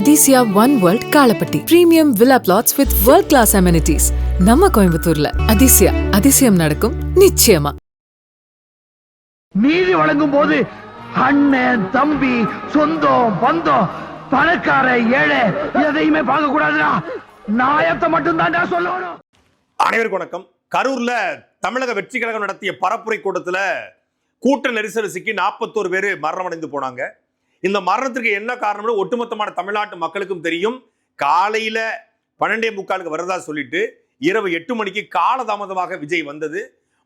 Athisaya one world Kalapatti premium villa plots with world class amenities நம்ம கோயம்புத்தூர்ல அதிசயா அதிசயம் நடக்கும் நிச்சயமா நீதி வழங்கும் போது அண்ணன் தம்பி சொந்தம் பந்தம் பணக்கார ஏழை எதையுமே பார்க்க கூடாதுடா. நாயத்தை மட்டும் தான்டா சொல்லணும். அனைவருக்கும் வணக்கம். கரூர்ல தமிழக வெற்றி கழகம் நடத்திய பரப்புரை கூட்டத்துல கூட்ட நெரிசல் சிக்கி நாற்பத்தோரு பேர் மரணம் அடைந்து போனாங்க. இந்த மரணத்திற்கு என்ன காரணம்னு ஒட்டுமொத்தமான தமிழ்நாட்டு மக்களுக்கும் தெரியும். காலையில் பன்னெண்டே முக்காலுக்கு வரதா சொல்லிட்டு இரவு எட்டு மணிக்கு காலதாமதமாக விஜய் வந்தது.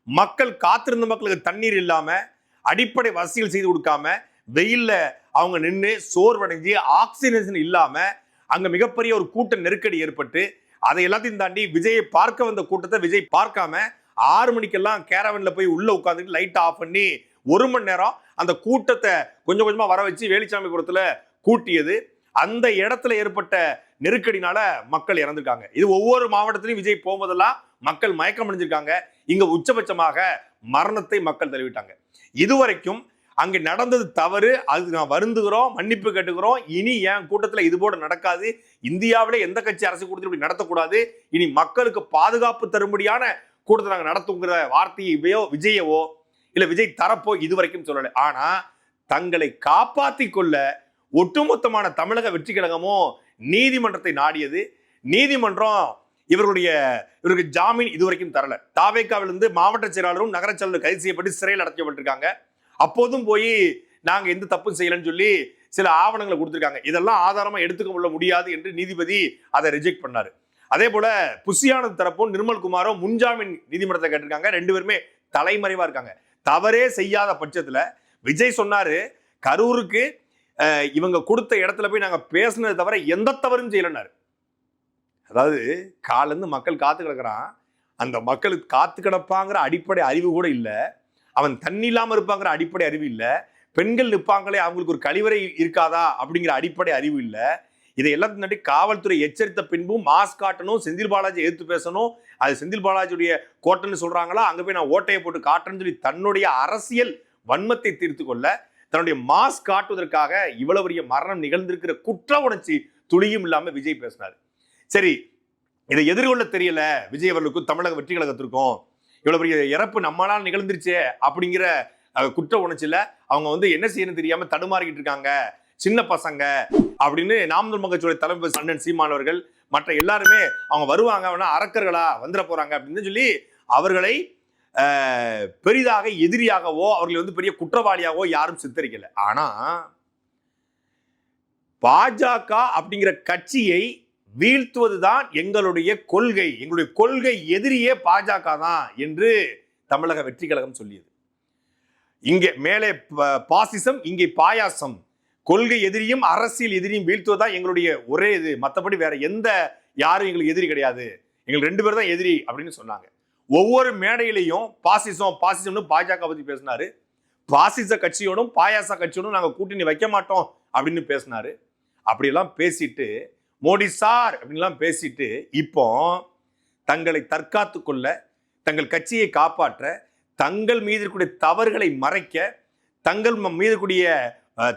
மக்கள் காத்திருந்த மக்களுக்கு தண்ணீர் இல்லாமல் அடிப்படை வசதிகள் செய்து கொடுக்காம வெயிலில் அவங்க நின்று சோர்வடைஞ்சு ஆக்சிஜன் இல்லாமல் அங்கே மிகப்பெரிய ஒரு கூட்ட நெருக்கடி ஏற்பட்டு அதை எல்லாத்தையும் தாண்டி விஜயை பார்க்க வந்த கூட்டத்தை விஜய் பார்க்காம ஆறு மணிக்கெல்லாம் கேரவனில் போய் உள்ளே உட்காந்துட்டு லைட் ஆஃப் பண்ணி ஒரு மணி நேரம் அந்த கூட்டத்தை கொஞ்சம் கொஞ்சமாக வர வச்சு வேலிச்சாமிபுரத்தில் கூட்டியது. அந்த இடத்துல ஏற்பட்ட நெருக்கடினால மக்கள் இறந்துருக்காங்க. இது ஒவ்வொரு மாவட்டத்திலையும் விஜய் போகும்போதெல்லாம் மக்கள் மயக்கம் அடைஞ்சிருக்காங்க இங்க உச்சபட்சமாக மரணத்தை மக்கள் தெரிவிட்டாங்க இதுவரைக்கும் அங்கே நடந்தது தவறு. அது நான் வருந்துகிறோம் மன்னிப்பு கேட்டுக்கிறோம். இனி என் கூட்டத்தில் இது போல நடக்காது. இந்தியாவிலே எந்த கட்சி அரசு கூட்டத்தில் இப்படி நடத்தக்கூடாது. இனி மக்களுக்கு பாதுகாப்பு தரும்படியான கூட்டத்தை நாங்கள் நடத்துங்கிற வார்த்தையோ விஜயவோ இல்லை விஜய் தரப்போ இதுவரைக்கும் சொல்லலை. ஆனா தங்களை காப்பாற்றி கொள்ள ஒட்டுமொத்தமான தமிழக வெற்றி கழகமும் நீதிமன்றத்தை நாடியது. நீதிமன்றம் இவர்களுடைய இவருக்கு ஜாமீன் இதுவரைக்கும் தரல. தாவேக்காவிலிருந்து மாவட்ட செயலாளரும் நகர செயலரும் கைது செய்யப்பட்டு சிறையில் அடைக்கப்பட்டிருக்காங்க. அப்போதும் போய் நாங்கள் எந்த தப்பும் செய்யலன்னு சொல்லி சில ஆவணங்களை கொடுத்துருக்காங்க. இதெல்லாம் ஆதாரமாக எடுத்துக்க கொள்ள முடியாது என்று நீதிபதி அதை ரிஜெக்ட் பண்ணார். அதே போல புசியானது தரப்பும் நிர்மல் குமாரும் முன்ஜாமீன் நீதிமன்றத்தை கேட்டிருக்காங்க. ரெண்டு பேருமே தலைமறைவாக இருக்காங்க. தவறே செய்யாத பட்சத்தில் விஜய் சொன்னாரு கரூருக்கு இவங்க கொடுத்த இடத்துல போய் நாங்கள் பேசுனது தவிர எந்த தவறும் செய்யலனாரு அதாவது காலேருந்து மக்கள் காத்து கிடக்குறான். அந்த மக்களுக்கு காத்து கிடப்பாங்கிற அடிப்படை அறிவு கூட இல்லை. அவன் தண்ணி இல்லாமல் இருப்பாங்கிற அடிப்படை அறிவு இல்லை. பெண்கள் நிற்பாங்களே அவங்களுக்கு ஒரு கழிவறை இருக்காதா அப்படிங்கிற அடிப்படை அறிவு இல்லை. இதை எல்லாத்தையும் காவல்துறை எச்சரித்த பின்பும் மாஸ்க் காட்டணும் செந்தில் பாலாஜி எதிர்த்து பேசணும். அது செந்தில் பாலாஜியுடைய கோட்டைன்னு சொல்றாங்களா? அங்க போய் நான் ஓட்டையை போட்டு காட்டுறேன்னு சொல்லி தன்னுடைய அரசியல் வன்மத்தை தீர்த்து கொள்ள தன்னுடைய மாஸ்க் காட்டுவதற்காக இவ்வளவு பெரிய மரணம் நிகழ்ந்திருக்கிற குற்ற உணர்ச்சி துளியும் இல்லாம விஜய் பேசினார். சரி இதை எதிர்கொள்ள தெரியல விஜய் அவர்களுக்கும் தமிழக வெற்றி கழகத்திற்கும். இவ்வளவு பெரிய இறப்பு நம்மளால் நிகழ்ந்துருச்சே அப்படிங்கிற குற்ற உணர்ச்சியில அவங்க வந்து என்ன செய்யணும் தெரியாம தடுமாறிக்கிட்டு இருக்காங்க. சின்ன பசங்க அப்படின்னு நாமதல் மகச்சோடைய தலைமை அண்ணன் சீமானவர்கள் மற்ற எல்லாருமே அவங்க வருவாங்க அரக்கர்களா வந்துட போறாங்க அப்படின்னு சொல்லி அவர்களை அஹ், பெரிதாக எதிரியாகவோ அவர்களை வந்து பெரிய குற்றவாளியாகவோ யாரும் சித்தரிக்கல. ஆனா பாஜக அப்படிங்கிற கட்சியை வீழ்த்துவதுதான் எங்களுடைய கொள்கை. எங்களுடைய கொள்கை எதிரியே பாஜக தான் என்று தமிழக வெற்றி கழகம் சொல்லியது. இங்கே மேலே பாசிசம் இங்கே பாயாசம். கொள்கை எதிரியும் அரசியல் எதிரியும் வீழ்த்துவதுதான் எங்களுடைய ஒரே இது. மற்றபடி வேற எந்த யாரும் எங்களுக்கு எதிரி கிடையாது. எங்களுக்கு ரெண்டு பேர் தான் எதிரி அப்படின்னு சொன்னாங்க. ஒவ்வொரு மேடையிலையும் பாசிசம் பாசிசம்னு பாஜக பற்றி பேசினாரு. பாசிச கட்சியோடும் பாயாச கட்சியோடும் நாங்கள் கூட்டணி வைக்க மாட்டோம் அப்படின்னு பேசினாரு. அப்படியெல்லாம் பேசிட்டு மோடி சார் அப்படின்லாம் பேசிட்டு இப்போ தங்களை தற்காத்து கொள்ள தங்கள் கட்சியை காப்பாற்ற தங்கள் மீது இருக்கக்கூடிய தவறுகளை மறைக்க தங்கள் ம- மீது இருக்கக்கூடிய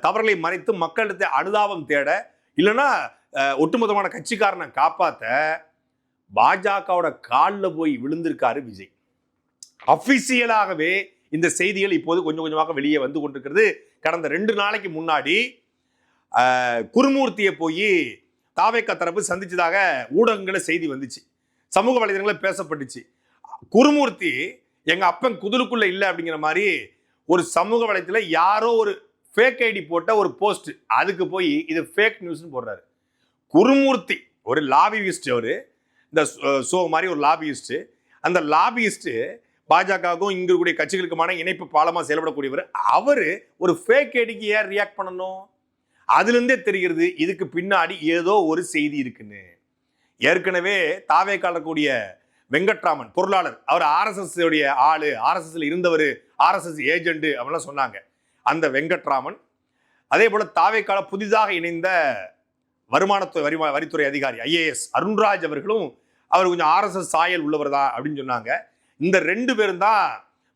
தவறுகளை மறைத்து மக்களிடத்தை அனுதாபம் தேட இல்லைன்னா ஒட்டுமொத்தமான கட்சிக்காரனை காப்பாற்ற பாஜகவோட காலில் போய் விழுந்திருக்காரு விஜய். அஃபிஷியலாகவே இந்த செய்திகள் இப்போது கொஞ்சம் கொஞ்சமாக வெளியே வந்து கொண்டிருக்கிறது. கடந்த ரெண்டு நாளைக்கு முன்னாடி குருமூர்த்தியை போய் தாவேக்கா தரப்பு சந்திச்சதாக ஊடகங்களில் செய்தி வந்துச்சு. சமூக வலைதளங்களில் பேசப்பட்டுச்சு. குருமூர்த்தி எங்கள் அப்பன் குதிலுக்குள்ளே இல்லை அப்படிங்கிற மாதிரி ஒரு சமூக வலைத்தில் யாரோ ஒரு ஃபேக் ஐடி போட்ட ஒரு போஸ்ட் அதுக்கு போய் இது ஃபேக் நியூஸ்னு போடுறாரு. குருமூர்த்தி ஒரு லாபியிஸ்ட் அவர். இந்த ஷோ மாதிரி ஒரு லாபியிஸ்ட்டு அந்த லாபியிஸ்ட்டு பாஜகவுக்கும் இங்க இருக்கக்கூடிய கட்சிகளுக்குமான இணைப்பு பாலமாக செயல்படக்கூடியவர். அவர் ஒரு ஃபேக் ஐடிக்கு ஏன் ரியாக்ட் பண்ணணும்? அதுலேருந்தே தெரிகிறது இதுக்கு பின்னாடி ஏதோ ஒரு செய்தி இருக்குன்னு. ஏற்கனவே தாவே காலக்கூடிய வெங்கட்ராமன் பொருளாளர் அவர் ஆர்எஸ்எஸ் உடைய ஆள் ஆர்எஸ்எஸ்ல இருந்தவர் ஆர்எஸ்எஸ் ஏஜென்ட் அப்படிலாம் சொன்னாங்க. அந்த வெங்கட்ராமன். அதே போல தாவேக்கால புதிதாக இணைந்த வருமானத்துறை வரி வரித்துறை அதிகாரி ஐஏஎஸ் அருண்ராஜ் அவர்களும் அவர் கொஞ்சம் ஆர்எஸ்எஸ் சாயல் உள்ளவர் தான் அப்படின்னு சொன்னாங்க. இந்த ரெண்டு பேரும் தான்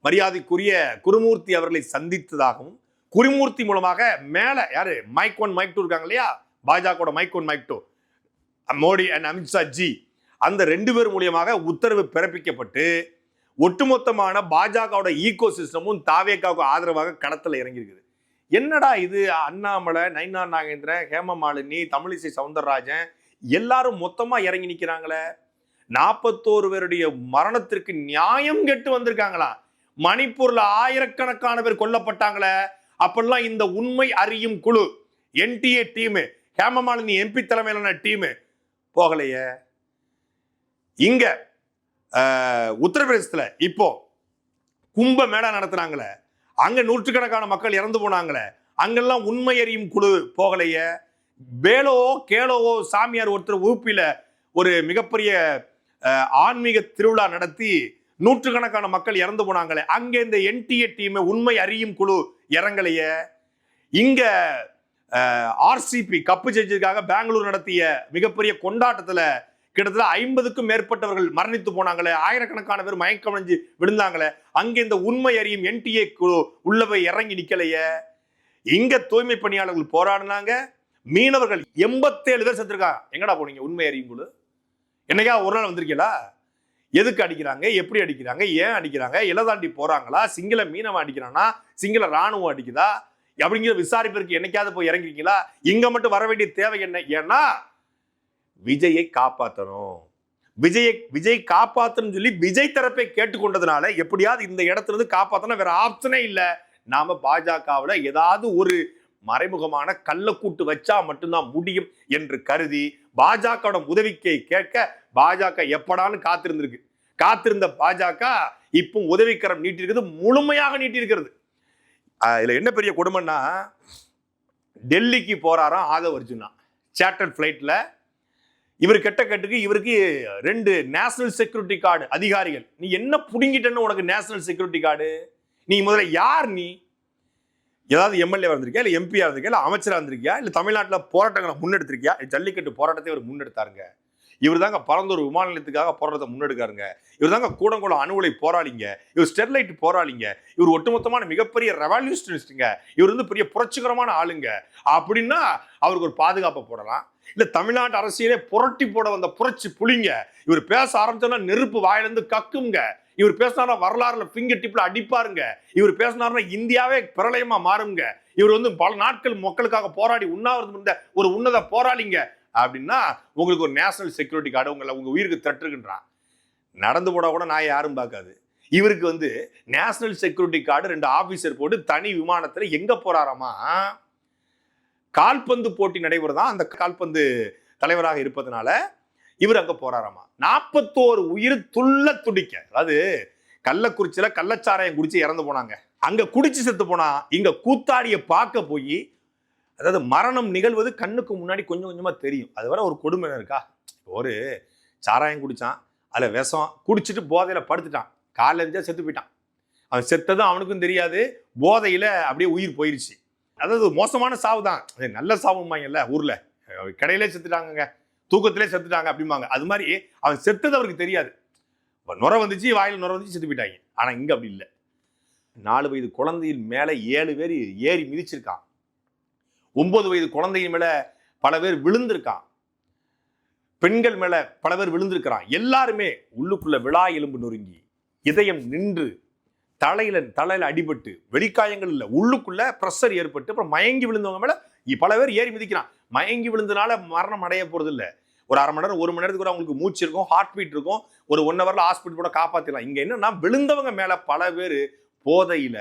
மரியாதைக்குரிய குருமூர்த்தி அவர்களை சந்தித்ததாகவும் குருமூர்த்தி மூலமாக மேலே யாரு? மைக் ஒன் மைக் டூ இருக்காங்க இல்லையா? பாஜகவோட mic one mic two Modi and Amit Shah ji. அந்த ரெண்டு பேர் மூலியமாக உத்தரவு பிறப்பிக்கப்பட்டு ஒட்டுமொத்தமான பாஜகவோட ஈகோ சிஸ்டமும் தாவேக்காவுக்கு ஆதரவாக கடத்தில் இறங்கியிருக்குது. என்னடா இது? அண்ணாமலை நைனா நாகேந்திரன் ஹேமமாலினி தமிழிசை சவுந்தரராஜன் எல்லாரும் மொத்தமாக இறங்கி நிற்கிறாங்களே நாற்பத்தோரு பேருடைய மரணத்திற்கு நியாயம் கெட்டு வந்திருக்காங்களா? மணிப்பூர்ல ஆயிரக்கணக்கான பேர் கொல்லப்பட்டாங்களே? அப்பெல்லாம் இந்த உண்மை அறியும் குழு என்டிஏ டீமு ஹேமமாலினி எம்பி தலைமையிலான டீமு போகலையே. இங்க உத்தரப்பிரதேசத்தில் இப்போ கும்ப மேடா நடத்துனாங்களே அங்கே நூற்றுக்கணக்கான மக்கள் இறந்து போனாங்களே அங்கெல்லாம் உண்மை அறியும் குழு போகலையே. பேலோவோ கேலோவோ சாமியார் ஒருத்தர் உறுப்பில ஒரு மிகப்பெரிய ஆன்மீக திருவிழா நடத்தி நூற்றுக்கணக்கான மக்கள் இறந்து போனாங்களே அங்கே இந்த என்டிஏ டீம் உண்மை அறியும் குழு இறங்கலையே. இங்க ஆர்சிபி கப்பு ஜெயிச்சதுக்காக பெங்களூர் நடத்திய மிகப்பெரிய கொண்டாட்டத்தில் கிட்டத்தட்ட ஐம்பதுக்கும் மேற்பட்டவர்கள் மரணித்து போனாங்களே. ஆயிரக்கணக்கான பேர் மயக்கமடைஞ்சு விழுந்தாங்களே. அங்கே இந்த உண்மை அறியும் என்டிஏ குழு உள்ள போய் இறங்கி நிக்கலையே. இங்க தூய்மை பணியாளர்கள் போராடினாங்க. மீனவர்கள் எண்பத்தேழு பேர் செத்துருக்கா. எங்கடா போனீங்க? உண்மை அறியும் குழு. என்னைக்கா ஒரு நாள் வந்திருக்கீங்களா? எதுக்கு அடிக்கிறாங்க? எப்படி அடிக்கிறாங்க? ஏன் அடிக்கிறாங்க? இலதாண்டி போறாங்களா? சிங்கள மீனவன் அடிக்கிறானா? சிங்கள ராணுவம் அடிக்குதா? அப்படிங்கிற விசாரிப்பிற்கு என்னைக்காவது போய் இறங்கிருக்கீங்களா? இங்க மட்டும் வர வேண்டிய தேவை என்ன? ஏன்னா விஜயை காப்பாற்றணும் விஜயை விஜய் காப்பாற்றணும்னு சொல்லி விஜய் தரப்பை கேட்டுக்கொண்டதுனால எப்படியாவது இந்த இடத்துல இருந்து காப்பாற்றணும் வேற ஆப்ஷனே இல்லை. நாம பாஜகவில் ஏதாவது ஒரு மறைமுகமான கள்ளக்கூட்டு வச்சா மட்டும்தான் முடியும் என்று கருதி பாஜகவோட உதவிக்கை கேட்க பாஜக எப்படான்னு காத்திருந்திருக்கு. காத்திருந்த பாஜக இப்போ உதவிக்கரம் நீட்டிருக்கிறது முழுமையாக நீட்டிருக்கிறது இதில் என்ன பெரிய கொடுமைன்னா டெல்லிக்கு போறாராம் ஆதவ் அர்ஜுனா. சேட்டர் ஃப்ளைட்டில் இவர் கெட்ட கட்டுக்கு இவருக்கு ரெண்டு நேஷனல் செக்யூரிட்டி கார்டு அதிகாரிகள். நீ என்ன புடுங்கிட்டன்னு உனக்கு நேஷனல் செக்யூரிட்டி கார்டு நீ முதல்ல யார் நீ? ஏதாவது எம்எல்ஏ வந்திருக்கியா இல்லை எம்பியாக இருந்திருக்கியா? இல்லை அமைச்சராக இருந்திருக்கியா? இல்லை தமிழ்நாட்டில் போராட்டங்களை முன்னெடுத்திருக்கியா? ஜல்லிக்கட்டு போராட்டத்தை இவர் முன்னெடுத்தாருங்க. இவர் தாங்க பரந்தூர் விமான நிலையத்துக்காக போராட்டத்தை முன்னெடுக்காருங்க. இவர் தாங்க கூடங்குளம் அணுகுலை போராளிங்க. இவர் ஸ்டெர்லைட் போராளிங்க. இவர் ஒட்டுமொத்தமான மிகப்பெரிய ரெவல்யூஷனிஸ்ட்டுங்க இவர் வந்து பெரிய புரட்சிகரமான ஆளுங்க. அப்படின்னா அவருக்கு ஒரு பாதுகாப்பை போடலாம். இல்ல தமிழ்நாட்டு அரசியலே புரட்டி போட வந்த புரட்சி புலிங்க. இவர் பேச ஆரம்பிச்சோன்னா நெருப்பு வாயிலிருந்து கக்குங்க. இவர் பேசினாரா வரலாறுல பிங்கர் டிப்ல அடிப்பாருங்க. இவர் பேசினாருன்னா இந்தியாவே பிரளயமா மாறுங்க இவர் வந்து பல நாட்கள் மக்களுக்காக போராடி உண்ணாவிரதம் இருந்த ஒரு உன்னத போராளிங்க. அப்படின்னா உங்களுக்கு ஒரு நேஷனல் செக்யூரிட்டி கார்டு உங்களை உங்க உயிருக்கு தட்டுருக்குன்றான் நடந்து போட கூட நான் யாரும் பார்க்காது. இவருக்கு வந்து நேஷனல் செக்யூரிட்டி கார்டு ரெண்டு ஆபீசர் போட்டு தனி விமானத்துல எங்க போறாராமா? கால்பந்து போட்டி நடைபெறதா? அந்த கால்பந்து தலைவராக இருப்பதனால இவர் அங்கே போறாராமா? நாற்பத்தோரு உயிர் துள்ள துடிக்க. அதாவது கள்ளக்குறிச்சியில் கள்ளச்சாராயம் குடிச்சு இறந்து போனாங்க. அங்கே குடிச்சு செத்து போனா இங்கே கூத்தாடிய பார்க்க போய் அதாவது மரணம் நிகழ்வது கண்ணுக்கு முன்னாடி கொஞ்சம் கொஞ்சமாக தெரியும். அது வர ஒரு கொடுமை இருக்கா? ஒரு சாராயம் குடித்தான் அதில் விஷம் குடிச்சிட்டு போதையில் படுத்துட்டான். காலைல செத்து போயிட்டான். அவன் செத்ததும் அவனுக்கும் தெரியாது. போதையில் அப்படியே உயிர் போயிடுச்சு அதாவது மோசமான சாவு தான் அது நல்ல சாவுமாங்கல்ல ஊரில். அஹ் கடையிலே செத்துட்டாங்கங்க. தூக்கத்திலே செத்துட்டாங்க அப்படிம்பாங்க. அது மாதிரி அவன் செத்தது அவருக்கு தெரியாது. இப்ப நுர வந்துச்சு வாயில் நுர வந்துச்சு செத்து போயிட்டாங்க. ஆனால் இங்கே அப்படி இல்லை. நாலு வயது குழந்தையின் மேலே ஏழு பேர் ஏறி மிதிச்சிருக்கான். ஒன்பது வயது குழந்தையின் மேலே பல பேர் விழுந்திருக்கான். பெண்கள் மேல பல பேர் விழுந்திருக்கிறான். எல்லாருமே உள்ளுக்குள்ள விழா எலும்பு நொறுங்கி இதயம் நின்று தலையில தலையில அடிபட்டு வெளிக்காயங்கள் இல்லை உள்ளுக்குள்ள ப்ரெஷர் ஏற்பட்டு அப்புறம் மயங்கி விழுந்தவங்க மேல பல பேர் ஏறி மிதிக்கிறான். மயங்கி விழுந்தனால மரணம் அடைய போறது இல்லை ஒரு அரை மணி நேரம் ஒரு மணி நேரத்துக்கு கூட அவங்களுக்கு மூச்சு இருக்கும் ஹார்ட் பீட் இருக்கும். ஒரு ஒன் ஹவர்ல ஹாஸ்பிட்டல் கூட காப்பாத்திடலாம். இங்க என்னன்னா விழுந்தவங்க மேல பல பேர் போதையில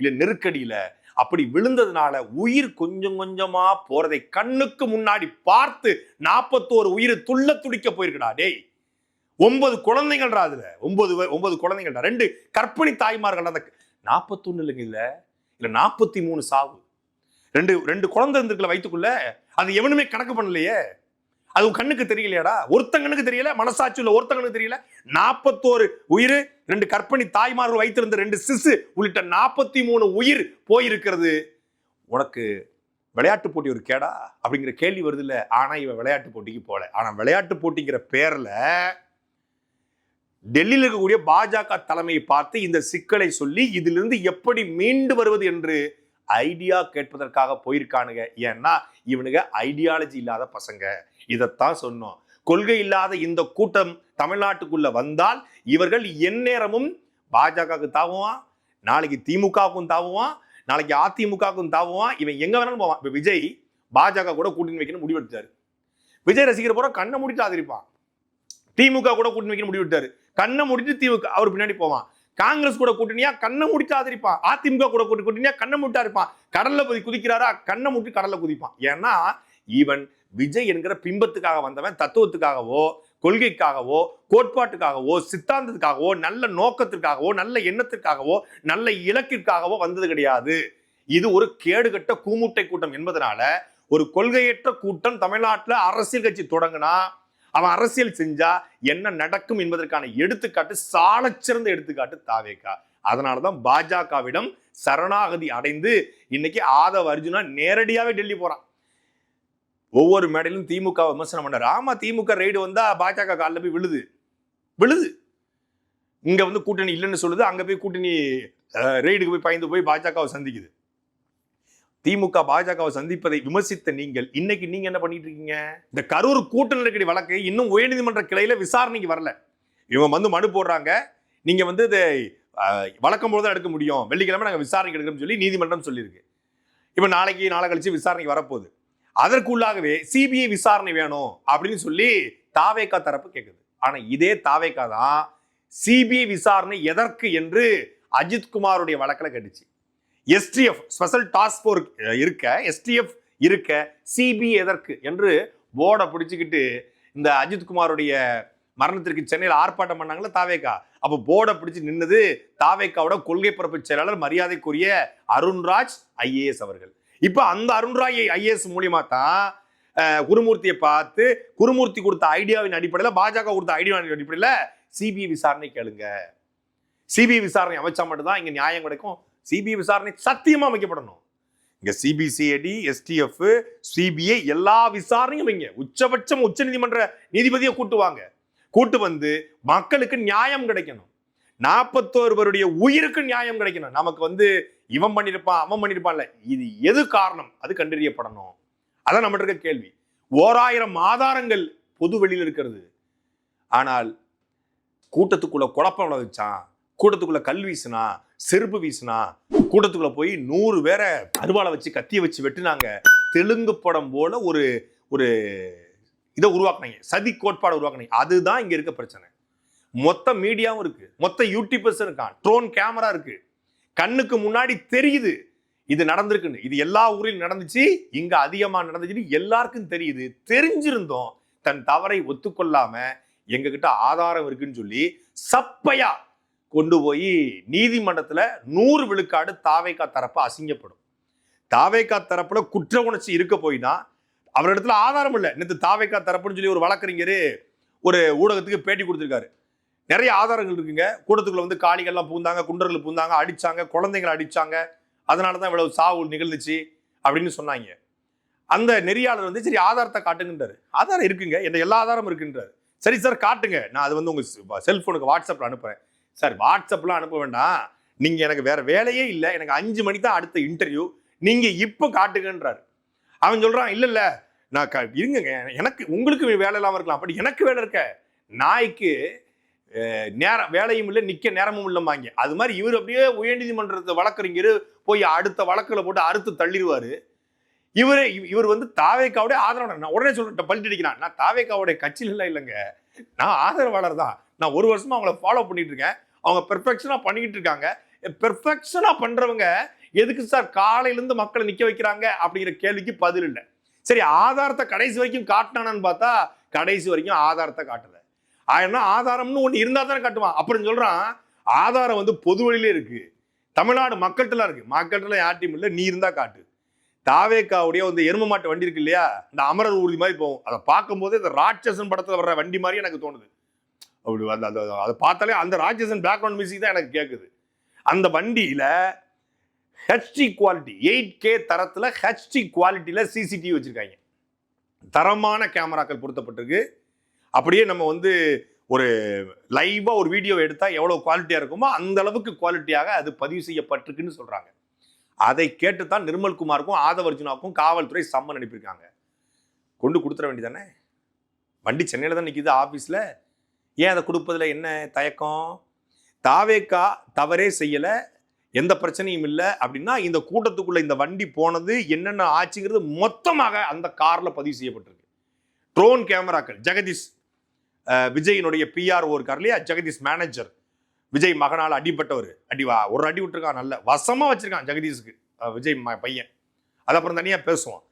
இல்ல நெருக்கடியில அப்படி விழுந்ததுனால உயிர் கொஞ்சம் கொஞ்சமா போறதை கண்ணுக்கு முன்னாடி பார்த்து நாற்பத்தோரு உயிர் துள்ள துடிக்க போயிருக்கடா டேய். ஒன்பது குழந்தைகள்டா அதுல. ஒன்பது வ- ஒன்பது குழந்தைகள்டா ரெண்டு கற்பிணி தாய்மார்கள் அந்த நாற்பத்தொன்னு இல்லைங்க இல்லை இல்லை நாற்பத்தி மூணு சாவு. ரெண்டு ரெண்டு குழந்தை இருந்திருக்கல வயிற்றுக்குள்ள அது எவனுமே கணக்கு பண்ணலையே. அது கண்ணுக்கு தெரியலையாடா? ஒருத்தங்கனுக்கு தெரியல மனசாட்சி உள்ள ஒருத்தங்கனுக்கு தெரியல. நாற்பத்தோரு உயிர் ரெண்டு கற்பிணி தாய்மார்கள் வைத்திருந்த ரெண்டு சிசு உள்ளிட்ட நாற்பத்தி மூணு உயிர் போயிருக்கிறது. உனக்கு விளையாட்டு போட்டி ஒரு கேடா? அப்படிங்கிற கேள்வி வருது இல்லை ஆனால் இவன் விளையாட்டு போட்டிக்கு போகல. ஆனால் விளையாட்டு போட்டிங்கிற பேரில் டெல்லியில் இருக்கக்கூடிய பாஜக தலைமையை பார்த்து இந்த சிக்கலை சொல்லி இதிலிருந்து எப்படி மீண்டு வருவது என்று ஐடியா கேட்பதற்காக போயிருக்கானுங்க. ஏன்னா இவனுங்க ஐடியாலஜி இல்லாத பசங்க. இதைத்தான் சொன்னோம். கொள்கை இல்லாத இந்த கூட்டம் தமிழ்நாட்டுக்குள்ள வந்தால் இவர்கள் எந்நேரமும் பாஜகவுக்கு தாவுவான் நாளைக்கு திமுகவுக்கும் தாவுவான் நாளைக்கு அதிமுகவுக்கும் தாவுவான். இவன் எங்க வேணாலும் போவான். இப்ப விஜய் பாஜக கூட கூட்டணி வைக்கணும் முடிவெடுத்தாரு. விஜய் ரசிகர் போற கண்ணை முடிட்டு ஆதரிப்பான் திமுக கூட கூட்டணி வைக்க முடிவிட்டாரு கண்ணை மூடிட்டு திமுக அவர் பின்னாடி போவான். காங்கிரஸ் கூட கூட்டணியா? கண்ணை முடிச்சு ஆதரிப்பான் அதிமுக கூட கூட்டணி கூட்டணியா? கண்ணை முட்டா இருப்பான் கடல்ல போய் குதிக்கிறாரா? கண்ணை முட்டி கடல்ல குதிப்பான். ஏன்னா இவன் விஜய் என்கிற பிம்பத்துக்காக வந்தவன் தத்துவத்துக்காகவோ கொள்கைக்காகவோ கோட்பாட்டுக்காகவோ சித்தாந்தத்துக்காகவோ நல்ல நோக்கத்திற்காகவோ நல்ல எண்ணத்திற்காகவோ நல்ல இலக்கிற்காகவோ வந்தது கிடையாது. இது ஒரு கேடுகட்ட கூமுட்டை கூட்டம் என்பதனால ஒரு கொள்கையற்ற கூட்டம் தமிழ்நாட்டில் அரசியல் கட்சி தொடங்கினா அவன் அரசியல் செஞ்சா என்ன நடக்கும் என்பதற்கான எடுத்துக்காட்டு சாலச்சிறந்த எடுத்துக்காட்டு தாவேக்கா. அதனாலதான் பாஜகவிடம் சரணாகதி அடைந்து இன்னைக்கு ஆதவ அர்ஜுனா நேரடியாவே டெல்லி போறான். ஒவ்வொரு மேடையிலும் திமுக விமர்சனம் பண்ணார் ஆமா திமுக ரைடு வந்தா பாஜக காலில் போய் விழுது. விழுது. இங்க வந்து கூட்டணி இல்லைன்னு சொல்லுது. அங்க போய் கூட்டணி ரைடுக்கு ரெய்டுக்கு போய் பயந்து போய் பாஜகவை சந்திக்குது. திமுக பாஜகவை சந்திப்பதை விமர்சித்த நீங்கள் இன்னைக்கு நீங்க என்ன பண்ணிட்டு இருக்கீங்க? இந்த கரூர் கூட்ட நெருக்கடி வழக்கு இன்னும் உயர்நீதிமன்ற கிளையில விசாரணைக்கு வரல. இவங்க வந்து மனு போடுறாங்க. நீங்க வந்து இதை வழக்கம் போது தான் எடுக்க முடியும். வெள்ளிக்கிழமை நாங்கள் விசாரணைக்கு எடுக்கிறோம்னு சொல்லி நீதிமன்றம் சொல்லியிருக்கு. இப்போ நாளைக்கு நாளை கழிச்சு விசாரணைக்கு வரப்போகுது. அதற்குள்ளாகவே சிபிஐ விசாரணை வேணும் அப்படின்னு சொல்லி தாவேக்கா தரப்பு கேட்குது ஆனால் இதே தாவேக்கா தான் சிபிஐ விசாரணை எதற்கு என்று அஜித்குமாருடைய வழக்கில் கேட்டுச்சு. எஸ்டிஎஃப் ஸ்பெஷல் டாஸ்க் ஃபோர் இருக்க எஸ்டிஎஃப் இருக்க சிபி எதற்கு என்று போர்டை பிடிச்சிக்கிட்டு இந்த அஜித் குமாருடைய மரணத்திற்கு சென்னையில் ஆர்ப்பாட்டம் பண்ணாங்களா தாவேக்கா. அப்போ போர்டை பிடிச்சு நின்னது தாவேக்காவோட கொள்கை பரப்பு செயலாளர் மரியாதைக்குரிய அருண்ராஜ் ஐஏஎஸ் அவர்கள். இப்போ அந்த அருண்ராஜ் ஐஏஎஸ் மூலியமா தான் குருமூர்த்தியை பார்த்து குருமூர்த்தி கொடுத்த ஐடியாவின் அடிப்படையில் பாஜக கொடுத்த ஐடியாவின் அடிப்படையில் சிபிஐ விசாரணை கேளுங்க. சிபிஐ விசாரணை அமைச்சா மட்டும்தான் இங்கே நியாயம் கிடைக்கும். சிபிஐ விசாரணை சத்தியமா அமைக்கப்படணும் இங்க சிபிசிஐடி எஸ்டிஎஃப் சிபிஐ எல்லா விசாரணையும் வைங்க. உச்சபட்சம் உச்சநீதிமன்ற நீதிபதியை கூட்டுவாங்க கூட்டு வந்து மக்களுக்கு நியாயம் கிடைக்கணும். நாற்பத்தோருவருடைய உயிருக்கு நியாயம் கிடைக்கணும். நமக்கு வந்து இவன் பண்ணியிருப்பான் அவன் பண்ணியிருப்பான்ல இது எது காரணம்? அது கண்டறியப்படணும். அதான் நம்மகிட்ட இருக்க கேள்வி. ஓராயிரம் ஆதாரங்கள் பொது வெளியில் இருக்கிறது. ஆனால் கூட்டத்துக்குள்ள குழப்பம் வச்சான் கூட்டத்துக்குள்ள கல் வீசினா செருப்பு வீசினா கூட்டத்துக்குள்ள போய் நூறு பேரை அருவாளை வச்சு கத்திய வச்சு வெட்டினாங்க. தெலுங்கு படம் போல ஒரு ஒரு இதை உருவாக்குனாங்க. சதி கோட்பாடு உருவாக்குனாங்க. அதுதான் இங்க இருக்க பிரச்சனை. மொத்த மீடியாவும் இருக்கு. மொத்த யூடியூபர்ஸ் இருக்கான் ட்ரோன் கேமரா இருக்கு. கண்ணுக்கு முன்னாடி தெரியுது. இது நடந்திருக்குன்னு. இது எல்லா ஊரிலும் நடந்துச்சு. இங்க அதிகமா நடந்துச்சுன்னு எல்லாருக்கும் தெரியுது. தெரிஞ்சிருந்தோம். தன் தவறை ஒத்துக்கொள்ளாம எங்ககிட்ட ஆதாரம் இருக்குன்னு சொல்லி சப்பையா கொண்டு போய் நீதிமன்றத்தில் நூறு விழுக்காடு தாவேக்கா தரப்பு அசிங்கப்படும். தாவேக்கா தரப்புல குற்ற உணர்ச்சி இருக்க போய் தான் அவரிடத்துல ஆதாரம் இல்லை. நேற்று தாவேக்கா தரப்புன்னு சொல்லி ஒரு வழக்கறிஞர் ஒரு ஊடகத்துக்கு பேட்டி கொடுத்துருக்காரு. நிறைய ஆதாரங்கள் இருக்குங்க. கூட்டத்துக்குள்ள வந்து காளிகள்லாம் பூந்தாங்க குண்டர்கள் பூந்தாங்க அடிச்சாங்க குழந்தைங்களை அடிச்சாங்க. அதனால தான் இவ்வளவு சாவு நிகழ்ந்துச்சு அப்படின்னு சொன்னாங்க. அந்த நெறியாளர் வந்து சரி ஆதாரத்தை காட்டுங்கன்றாரு. ஆதாரம் இருக்குங்க. என்ன எல்லா ஆதாரமும் இருக்குன்றாரு. சரி சார் காட்டுங்க. நான் அது வந்து உங்க செல்போனுக்கு வாட்ஸ்அப்பில் அனுப்புறேன். சார் வாட்ஸ்அப்லாம் அனுப்ப வேண்டாம். நீங்கள் எனக்கு வேற வேலையே இல்லை. எனக்கு அஞ்சு மணி தான் அடுத்த இன்டர்வியூ நீங்கள் இப்போ காட்டுங்கன்றாரு. அவன் சொல்கிறான் இல்லை இல்லை. நான் க- இருங்கங்க. எனக்கு உங்களுக்கு வேலை இல்லாமல் இருக்கலாம். அப்படி எனக்கு வேலை இருக்க. நாய்க்கு நேரம் வேலையும் இல்லை நிற்க நேரமும் இல்லைம்பாங்க. அது மாதிரி இவர் அப்படியே உயர்நீதிமன்றத்தை வழக்கறிஞர் போய் அடுத்த வழக்குல போட்டு அறுத்து தள்ளிடுவார். இவர் இவர் வந்து தாவேக்காவுடைய ஆதரவாளர். நான் உடனே சொல்லிட்டேன் பல்ட்டி அடிக்கிறான். நான் தாவேக்காவுடைய கட்சியில் இல்லை இல்லைங்க. நான் ஆதரவாளர் தான். நான் ஒரு வருஷமா அவங்கள ஃபாலோ பண்ணிட்டு இருக்கேன். அவங்க பெர்ஃபெக்ஷனாக பண்ணிக்கிட்டு இருக்காங்க. பெர்ஃபெக்ஷனாக பண்ணுறவங்க எதுக்கு சார் காலையிலேருந்து மக்களை நிற்க வைக்கிறாங்க அப்படிங்கிற கேள்விக்கு பதில் இல்லை. சரி ஆதாரத்தை கடைசி வரைக்கும் காட்டினானு பார்த்தா கடைசி வரைக்கும் ஆதாரத்தை காட்டலை. ஆனா ஆதாரம்னு ஒன்று இருந்தால் தானே காட்டுவான். அப்படின்னு சொல்கிறான் ஆதாரம் வந்து பொது வழியிலே இருக்குது தமிழ்நாடு மக்கள்கிட்டலாம் இருக்குது மக்கள்கிட்டலாம் யார்ட்டையும் இல்லை நீ இருந்தால் காட்டு. தாவேக்காவுடைய வந்து எரும மாட்டு வண்டி இருக்கு இல்லையா? இந்த அமரர் ஊர்தி மாதிரி போகும். அதை பார்க்கும்போது இந்த ராட்சசன் படத்தில் வர்ற வண்டி மாதிரி எனக்கு தோணுது. அப்படி அந்த அந்த அதை பார்த்தாலே அந்த ராட்சசன் பேக்ரவுண்ட் மியூசிக் தான் எனக்கு கேட்குது அந்த வண்டியில் ஹெச்டி குவாலிட்டி எயிட் கே தரத்தில் ஹெச்டி குவாலிட்டியில் சிசிடிவி வச்சுருக்காங்க. தரமான கேமராக்கள் பொருத்தப்பட்டிருக்கு. அப்படியே நம்ம வந்து ஒரு லைவாக ஒரு வீடியோ எடுத்தால் எவ்வளோ குவாலிட்டியாக இருக்குமோ அந்த அளவுக்கு குவாலிட்டியாக அது பதிவு செய்யப்பட்டிருக்குன்னு சொல்கிறாங்க அதை கேட்டு தான் நிர்மல்குமாருக்கும் ஆதவர்ஜுனாவுக்கும் காவல்துறை சம்மன் அனுப்பியிருக்காங்க. கொண்டு கொடுத்துட வேண்டியதானே? வண்டி சென்னையில் தான் நிற்கிது ஆஃபீஸில் ஏன் அதை கொடுப்பதில் என்ன தயக்கம்? தாவேக்கா தவறே செய்யலை எந்த பிரச்சனையும் இல்லை அப்படின்னா இந்த கூட்டத்துக்குள்ளே இந்த வண்டி போனது என்னென்ன ஆச்சுங்கிறது மொத்தமாக அந்த காரில் பதிவு செய்யப்பட்டிருக்கு. ட்ரோன் கேமராக்கள் ஜெகதீஷ் விஜயினுடைய பிஆர் இருக்கார் இல்லையா? ஜெகதீஷ் மேனேஜர் விஜய் மகனால் அடிப்பட்டவர் அடி வா- ஒரு அடி விட்டுருக்கான் நல்ல வசமாக வச்சுருக்கான் ஜெகதீஷுக்கு. விஜய் ம- பையன். அது அப்புறம் தனியாக பேசுவோம்.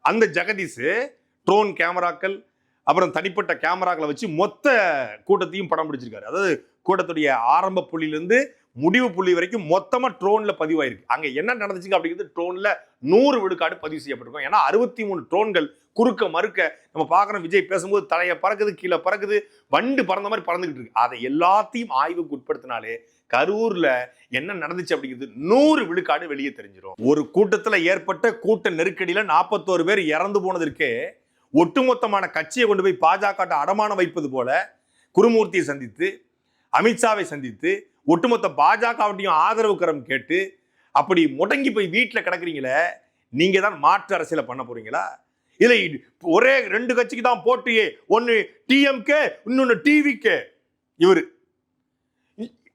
அந்த ஜெகதீஷ் ட்ரோன் கேமராக்கள் அப்புறம் தனிப்பட்ட கேமராக்களை வச்சு மொத்த கூட்டத்தையும் படம் பிடிச்சிருக்காரு. அதாவது கூட்டத்துடைய ஆரம்ப புள்ளியிலேருந்து முடிவு புள்ளி வரைக்கும் மொத்தமாக ட்ரோனில் பதிவாயிருக்கு. அங்கே என்ன நடந்துச்சுங்க அப்படிங்கிறது ட்ரோனில் நூறு விழுக்காடு பதிவு செய்யப்பட்டிருக்கும். ஏன்னா அறுபத்தி மூணு ட்ரோன்கள் குறுக்க மறுக்க நம்ம பார்க்குறோம். விஜய் பேசும்போது தலையை பறக்குது கீழே பறக்குது வண்டு பறந்த மாதிரி பறந்துகிட்டு இருக்கு. அதை எல்லாத்தையும் ஆய்வுக்கு உட்படுத்தினாலே கரூரில் என்ன நடந்துச்சு அப்படிங்கிறது நூறு விழுக்காடு வெளியே தெரிஞ்சிடும் ஒரு கூட்டத்தில் ஏற்பட்ட கூட்ட நெருக்கடியில் நாற்பத்தோரு பேர் இறந்து போனதற்கே ஒட்டுமொத்தமான கட்சியை கொண்டு போய் பாஜக அடமானம் வைப்பது போல குருமூர்த்தியை சந்தித்து அமித்ஷாவை சந்தித்து ஒட்டுமொத்த பாஜகவட்டையும் ஆதரவு கரம் கேட்டு அப்படி முடங்கி போய் வீட்டில் கிடக்குறீங்களே நீங்கள் தான் மாற்று அரசியலை பண்ண போறீங்களா? இல்லை ஒரே ரெண்டு கட்சிக்கு தான் போட்டியே ஒன்று டிஎம்கே இன்னொன்று டிவிக்கே இவர்.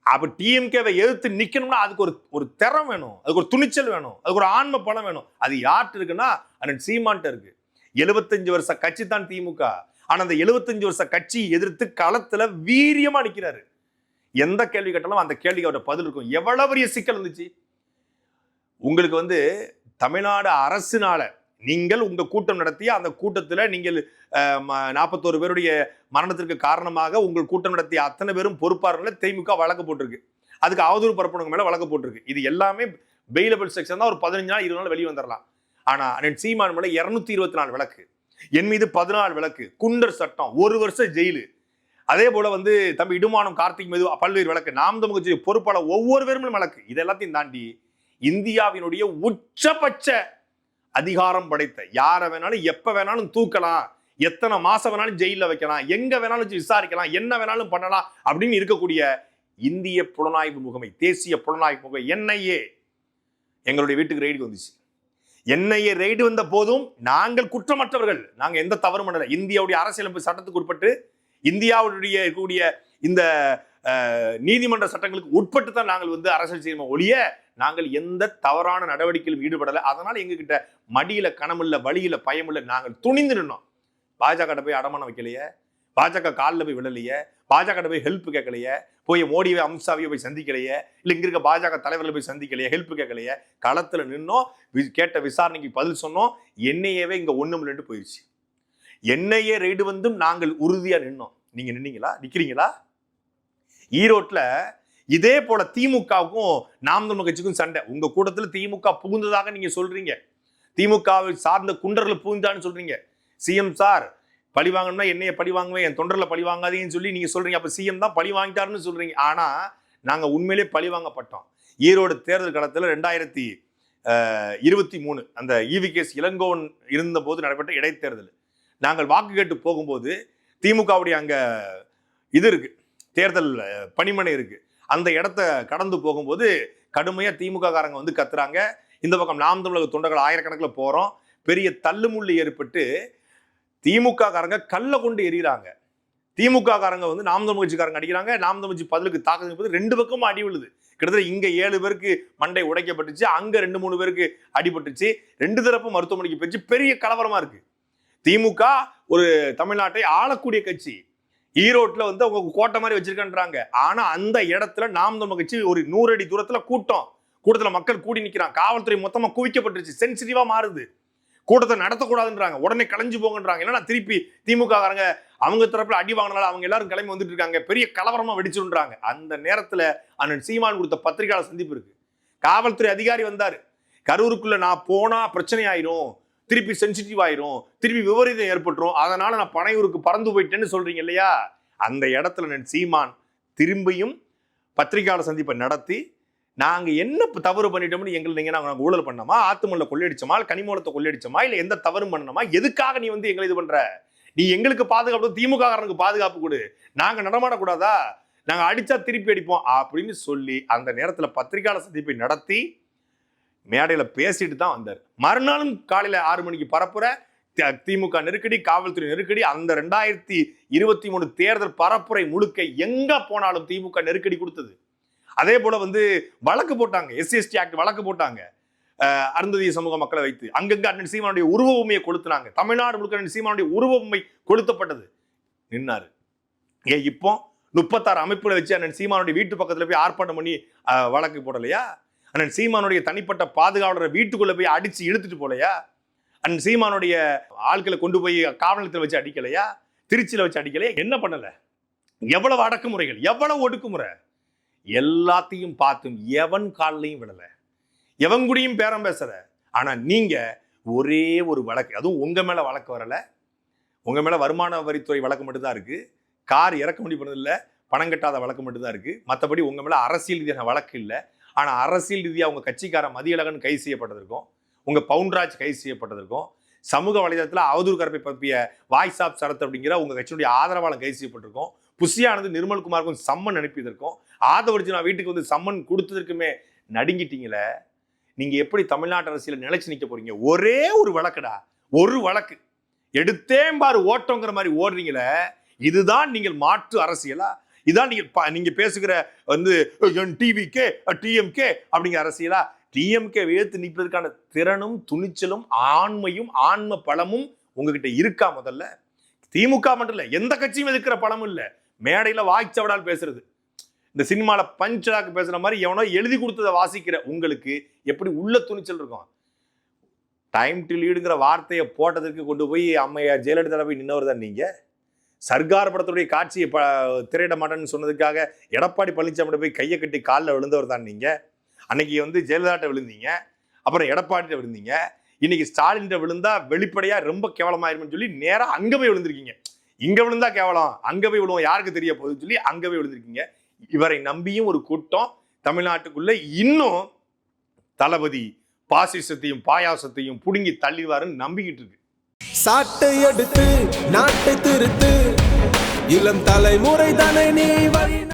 அப்போ டிஎம்கேவை எதிர்த்து நிற்கணும்னா அதுக்கு ஒரு ஒரு திறம் வேணும் அதுக்கு ஒரு துணிச்சல் வேணும் அதுக்கு ஒரு ஆன்ம பலம் வேணும். அது யார்கிட்ட இருக்குன்னா அண்ணன் சீமான்ட்ட இருக்குது எழுபத்தஞ்சு வருஷ கட்சி தான் திமுக. ஆனா அந்த எழுபத்தஞ்சு வருஷ கட்சி எதிர்த்து களத்துல வீரியமா நிக்கிறாரு. எந்த கேள்வி கேட்டாலும் அந்த கேள்விக்கு அவரோட பதில் இருக்கும். எவ்வளவு பெரிய சிக்கல் இருந்துச்சு? உங்களுக்கு வந்து தமிழ்நாடு அரசினால் நீங்கள் உங்கள் கூட்டம் நடத்திய அந்த கூட்டத்தில் நீங்கள் நாற்பத்தோரு பேருடைய மரணத்திற்கு காரணமாக உங்கள் கூட்டம் நடத்திய அத்தனை பேரும் பொறுப்பாளர்கள் திமுக வழக்கு போட்டிருக்கு. அதுக்கு அவதூறு பரப்புனவங்க மேலே வழக்கு போட்டிருக்கு. இது எல்லாமே பெயிலபிள் செக்ஷன் தான். ஒரு பதினஞ்சு நாள் இருபது நாள் வெளியே வந்துடலாம் ஆனால் அண்ணன் சீமான் மேலே இரநூத்தி இருபத்தி நாலு விளக்கு என் மீது பதினாலு விளக்கு குண்டர் சட்டம் ஒரு வருஷம் ஜெயிலு. அதே போல வந்து தம்பி இடுமானம் கார்த்திக் மீது பல்வேறு விளக்கு நாம் தமிழ் பொறுப்பாளர் ஒவ்வொரு பேருமே வழக்கு இதெல்லாத்தையும் தாண்டி இந்தியாவினுடைய உச்சபட்ச அதிகாரம் படைத்த யாரை வேணாலும் எப்போ வேணாலும் தூக்கலாம் எத்தனை மாசம் வேணாலும் ஜெயிலில் வைக்கலாம் எங்க வேணாலும் வச்சு விசாரிக்கலாம் என்ன வேணாலும் பண்ணலாம் அப்படின்னு இருக்கக்கூடிய இந்திய புலனாய்வு முகமை தேசிய புலனாய்வு முகமை என்ஐஏ எங்களுடைய வீட்டுக்கு ரெய்டுக்கு வந்துச்சு. என்ஐஏ ரெய்டு வந்த போதும் நாங்கள் குற்றமற்றவர்கள். நாங்கள் எந்த தவறும் பண்ணல. இந்தியாவுடைய அரசியலமைப்பு சட்டத்துக்கு உட்பட்டு இந்தியாவுடைய இருக்கக்கூடிய இந்த நீதிமன்ற சட்டங்களுக்கு உட்பட்டு தான் நாங்கள் வந்து அரசியல் செய்யணும் ஒழிய நாங்கள் எந்த தவறான நடவடிக்கையிலும் ஈடுபடலை. அதனால் எங்ககிட்ட மடியில் கனமில்ல வழியில் பயமில்ல நாங்கள் துணிந்து நின்னோம். பாஜக போய் அடமானம் வைக்கலையே? பாஜக காலில் போய் விழலையே? பாஜக போய் ஹெல்ப் கேட்கலையே? போய் மோடியை அமித்ஷாவையோ போய் சந்திக்கலையே? இல்லை இங்கே இருக்க பாஜக தலைவர்களை போய் சந்திக்கலையே? ஹெல்ப் கேட்கலையே? களத்தில் நின்னோம் வி- கேட்ட விசாரணைக்கு பதில் சொன்னோம் என்னையவே இங்கே ஒன்றும் இல்லைன்னு போயிடுச்சு என்னையே ரெய்டு வந்தும் நாங்கள் உறுதியாக நின்னோம். நீங்கள் நின்னீங்களா? நிற்கிறீங்களா ஈரோட்டில் இதே போல திமுகவுக்கும் நாம் தமிழ் கட்சிக்கும் சண்டை. உங்க கூட்டத்தில் திமுக புகுந்ததாக நீங்க சொல்றீங்க. திமுகவை சார்ந்த குண்டர்கள் புகுந்தான்னு சொல்றீங்க. சிஎம் சார் பழி வாங்கணும்னா என்னைய பழி வாங்குவேன் என் தொண்டரில் பழி வாங்காதீங்கன்னு சொல்லி நீங்கள் சொல்கிறீங்க அப்போ சிஎம் தான் பழி வாங்கிட்டாருன்னு சொல்கிறீங்க ஆனால் நாங்கள் உண்மையிலே பழி வாங்கப்பட்டோம். ஈரோடு தேர்தல் காலத்தில் ரெண்டாயிரத்தி இருபத்தி மூணு அந்த இவிகேஸ் இளங்கோவன் இருந்தபோது நடைபெற்ற இடைத்தேர்தல். நாங்கள் வாக்கு கேட்டு போகும்போது திமுகவுடைய அங்கே இது இருக்குது தேர்தல் பணிமனை இருக்குது அந்த இடத்த கடந்து போகும்போது கடுமையாக திமுக காரங்க வந்து கத்துறாங்க. இந்த பக்கம் நாம் தமிழக தொண்டர்கள் ஆயிரக்கணக்கில் போகிறோம் பெரிய தள்ளுமுள்ளு ஏற்பட்டு திமுக காரங்க கல்லை கொண்டு எறிகிறாங்க. திமுக காரங்க வந்து நாம் தமிழ் கட்சிக்காரங்க அடிக்கிறாங்க. நாம் தமிழ்ச்சி பதிலுக்கு தாக்குதல் என்பது ரெண்டு பக்கமும் அடி விழுது. கிட்டத்தட்ட இங்க ஏழு பேருக்கு மண்டை உடைக்கப்பட்டுச்சு அங்க ரெண்டு மூணு பேருக்கு அடிபட்டுச்சு. ரெண்டு தரப்பு மருத்துவமனைக்கு போச்சு பெரிய கலவரமா இருக்கு. திமுக ஒரு தமிழ்நாட்டை ஆளக்கூடிய கட்சி. ஈரோட்ல வந்து அவங்க கோட்டை மாதிரி வச்சிருக்கன்றாங்க. ஆனா அந்த இடத்துல நாம் தமிழ் கட்சி ஒரு நூறு அடி தூரத்துல கூட்டம். கூட்டத்துல மக்கள் கூடி நிற்கிறான் காவல்துறை மொத்தமா குவிக்கப்பட்டுருச்சு. சென்சிட்டிவா மாறுது. கூட்டத்தை நடத்தக்கூடாதுன்றாங்க. உடனே கலைஞ்சு போங்கன்றாங்க. என்னன்னா திருப்பி திமுக காரங்க அவங்க தரப்புல அடி வாங்கினால அவங்க எல்லாரும் கிளம்பி வந்துட்டு இருக்காங்க பெரிய கலவரமா வெடிச்சுன்றாங்க அந்த நேரத்துல அண்ணன் சீமான் கொடுத்த பத்திரிகையாளர் சந்திப்பு இருக்கு. காவல்துறை அதிகாரி வந்தாரு. கரூருக்குள்ள நான் போனா பிரச்சனை ஆயிரும். திருப்பி சென்சிட்டிவ் ஆயிரும். திருப்பி விபரீதம் ஏற்பட்டுரும். அதனால நான் பனையூருக்கு பறந்து போயிட்டேன்னு சொல்றீங்க இல்லையா? அந்த இடத்துல நான் சீமான் திரும்பியும் பத்திரிகையாளர் சந்திப்பை நடத்தி நாங்கள் என்ன தவறு பண்ணிட்டோம்னு எங்களை நீங்கள் நாங்கள் ஊழல் பண்ணோமா? ஆத்துமல்ல கொள்ளையடிச்சோமா? இல்ல கனிமூலத்தை கொள்ளையடிச்சோமா? இல்லை எந்த தவறும் பண்ணணுமா எதுக்காக நீ வந்து எங்களை இது பண்ணுற நீ எங்களுக்கு பாதுகாப்பு திமுக காரனுக்கு பாதுகாப்பு கொடு. நாங்கள் நடமாடக்கூடாதா? நாங்கள் அடித்தா திருப்பி அடிப்போம் அப்படின்னு சொல்லி அந்த நேரத்தில் பத்திரிகையாளர் சந்திப்பை நடத்தி மேடையில் பேசிட்டு தான் வந்தார். மறுநாளும் காலையில் ஆறு மணிக்கு பரப்புற திமுக நெருக்கடி காவல்துறை நெருக்கடி அந்த ரெண்டாயிரத்தி இருபத்தி மூணு தேர்தல் பரப்புரை முழுக்க எங்க போனாலும் திமுக நெருக்கடி கொடுத்தது? அதே போல வந்து வழக்கு போட்டாங்க. எஸ்சிஎஸ்டி ஆக்ட் வழக்கு போட்டாங்க. அருந்ததிய சமூக மக்களை வைத்து. அங்கங்க அண்ணன் சீமானுடைய உருவ உண்மையை கொளுத்துனாங்க. தமிழ்நாடு முழுக்க அண்ணன் சீமானுடைய உருவ உண்மை கொளுத்தப்பட்டது. நின்னாரு. ஏ இப்போ முப்பத்தாறு அமைப்புகளை வச்சு அண்ணன் சீமானுடைய வீட்டு பக்கத்துல போய் ஆர்ப்பாட்டம் பண்ணி வழக்கு போடலையா? அண்ணன் சீமானுடைய தனிப்பட்ட பாதுகாவலரை வீட்டுக்குள்ள போய் அடிச்சு இழுத்துட்டு போலையா? அண்ணன் சீமானுடைய ஆட்களை கொண்டு போய் காவலத்தில் வச்சு அடிக்கலையா? திருச்சியில வச்சு அடிக்கலையா? என்ன பண்ணல? எவ்வளவு அடக்குமுறைகள்? எவ்வளவு ஒடுக்குமுறை? எல்லாத்தையும் பார்த்தும் எவன் கால்லையும் விடலை? எவன் கூடயும் பேரம் பேசலை. ஆனால் நீங்கள் ஒரே ஒரு வழக்கு அதுவும் உங்கள் மேலே வழக்கு வரலை. உங்கள் மேலே வருமான வரித்துறை வழக்கு மட்டும்தான் இருக்குது கார் இறக்குமதி பண்ணதில்லை பணம் கட்டாத வழக்கு மட்டும்தான் இருக்குது மற்றபடி உங்கள் மேலே அரசியல் ரீதியான வழக்கு இல்லை. ஆனால் அரசியல் ரீதியாக உங்கள் கட்சிக்கார மதியழகன் கைது செய்யப்பட்டதற்கும் உங்கள் பவுன்ராஜ் கைது செய்யப்பட்டதற்கும் சமூக வலைதளத்தில் அவதூறு கரப்பை பற்றிய வாய்ஸ் ஆப் சரத் அப்படிங்கிற உங்கள் கட்சியினுடைய ஆதரவாளர் கைது செய்யப்பட்டிருக்கும். புஷியானது நிர்மல்குமாருக்கும் சம்மன் அனுப்பியதற்கும் ஆதவர்ஜுனா வீட்டுக்கு வந்து சம்மன் கொடுத்ததற்குமே நடுங்கிட்டீங்களே நீங்கள் எப்படி தமிழ்நாட்டு அரசியல நிலைச்சு நிற்க போறீங்க? ஒரே ஒரு வழக்குடா ஒரு வழக்கு. எடுத்தேன் பாரு ஓட்டங்கிற மாதிரி ஓடுறீங்களே இதுதான் நீங்கள் மாற்று அரசியலா? இதான் நீங்கள் நீங்கள் பேசுகிற வந்து டிவிக்கே டிஎம்கே அப்படிங்கிற அரசியலா? டிஎம்கே வேத்து நிற்பதற்கான திறனும் துணிச்சலும் ஆண்மையும் ஆன்ம பலமும் உங்ககிட்ட இருக்கா முதல்ல? திமுக மட்டும் இல்லை எந்த கட்சியும் எதிர்க்கிற பலமும் இல்லை. மேடையில் வாய்ச்சவடால் பேசுறது. இந்த சினிமாவில் பஞ்சாக்கு பேசுகிற மாதிரி எவனோ எழுதி கொடுத்ததை வாசிக்கிற உங்களுக்கு எப்படி உள்ள துணிச்சல் இருக்கும்? டைம் டு லீடுங்கிற வார்த்தையை போட்டதற்கு கொண்டு போய் அம்மையார் ஜெயலலிதா போய் நின்னவர் தான் நீங்கள் சர்க்கார் படத்துடைய காட்சியை ப திரையிட மாட்டேன்னு சொன்னதுக்காக எடப்பாடி பழனிசாமி போய் கையை கட்டி காலில் விழுந்தவர் தான் நீங்கள் அன்னைக்கு வந்து ஜெயலலிதாட்ட விழுந்தீங்க. அப்புறம் எடப்பாடிட்ட விழுந்தீங்க. இன்னைக்கு ஸ்டாலின்கிட்ட விழுந்தா வெளிப்படையாக ரொம்ப கேவலமாயிரும்னு சொல்லி நேராக அங்கே போய் விழுந்திருக்கீங்க. இங்க விழுந்தா கேவலம். அங்க போய் விழுவோம். யாருக்கு தெரிய போகுதுன்னு சொல்லி அங்க போய் விழுந்திருக்கீங்க. இவரை நம்பியும் ஒரு கூட்டம் தமிழ்நாட்டுக்குள்ள இன்னும் தளபதி பாசிசத்தையும் பாயாசத்தையும் புடுங்கி தள்ளிவாருன்னு நம்பிக்கிட்டு இருக்கு. சாட்டை எடுத்து நாட்டை திருத்து. இளம் தலைமுறை தானே நீ